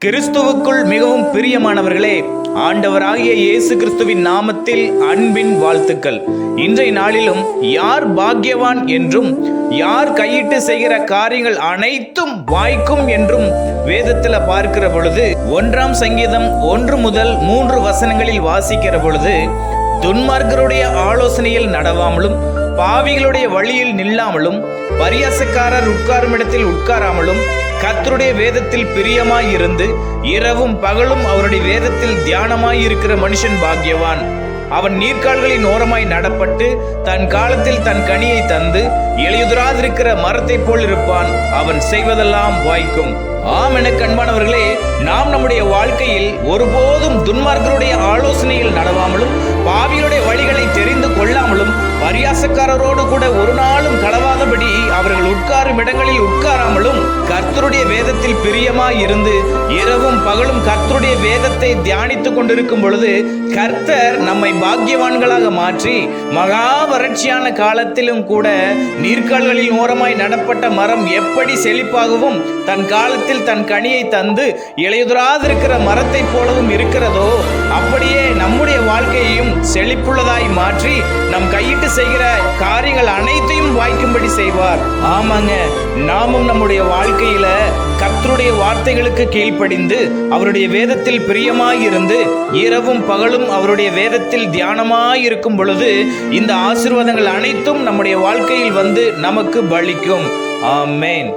கிறிஸ்துவுக்குள் மிகவும் பிரியமானவர்களே ஆண்டவராகிய இயேசு கிறிஸ்துவின் நாமத்தில் அன்பின் வாழ்த்துக்கள். இன்றைய நாளிலும் யார் பாக்கியவான் என்றும் யார் கையிட்டு செய்கிற காரியங்கள் அனைத்தும் வாய்க்கும் என்றும் வேதத்தில் பார்க்கிற பொழுது ஒன்றாம் சங்கீதம் ஒன்று முதல் மூன்று வசனங்களில் வாசிக்கிற பொழுது துன்மார்க்கருடைய ஆலோசனையில் நடவாமலும் பாவிகளுடைய வழியில் நில்லாமலும் பரியாசக்காரர் உட்காரும் இடத்தில் உட்காராமலும் கத்தருடைய வேதத்தில் பிரியமாயிருந்து இரவும் பகலும் அவருடைய வேதத்தில் தியானமாயிருக்கிற மனுஷன் பாக்கியவான். அவன் நீர்க்கால்களின் ஓரமாய் நடப்பட்டு தன் காலத்தில் தன் கனியை தந்து இலையுதிராதிருக்கிற மரத்தை போல் இருப்பான். அவன் செய்வதெல்லாம் வாய்க்கும். ஆம் என கண்பானவர்களே நாம் நம்முடைய வாழ்க்கையில் ஒருபோதும் துன்மார்க்கருடைய ஆலோசனையில் நடவாமலும் பாவியுடைய வழிகளை தெரிந்து கொள்ளாமல் பரியாசக்காரரோடு கூட ஒரு நாளும் களவாதபடி அவர்கள் உட்காரும் இடங்களில் உட்காராமலும் கர்த்தருடைய வேதத்தில் பிரியமாய் இருந்து இரவும் பகலும் கர்த்தருடைய வேதத்தை தியானித்துக் கொண்டிருக்கும் பொழுது கர்த்தர் நம்மை பாக்கியவான்களாக மாற்றி மகா வறட்சியான காலத்திலும் கூட நீர்க்கால்களில் ஓரமாய் நடப்பட்ட மரம் எப்படி செழிப்பாகவும் தன் காலத்தில் தன் கனியை தந்து இளையுதராதிருக்கிற மரத்தைப் போலவும் இருக்கிறதோ அப்படியே நம்ம வாழ்க்கையையும் செழிப்புள்ளதாய் மாற்றி நம் கையிட்டு செய்கிற காரியங்கள் அனைத்தையும் வாய்க்கும்படி செய்வார். ஆமாங்க. நாமும் நம்முடைய வாழ்க்கையில கர்த்தருடைய வார்த்தைகளுக்கு கீழ்ப்படிந்து அவருடைய வேதத்தில் பிரியமாயிருந்து இரவும் பகலும் அவருடைய வேதத்தில் தியானமாய் இருக்கும் பொழுது இந்த ஆசீர்வாதங்கள் அனைத்தும் நம்முடைய வாழ்க்கையில் வந்து நமக்கு பலிக்கும். ஆமேன்.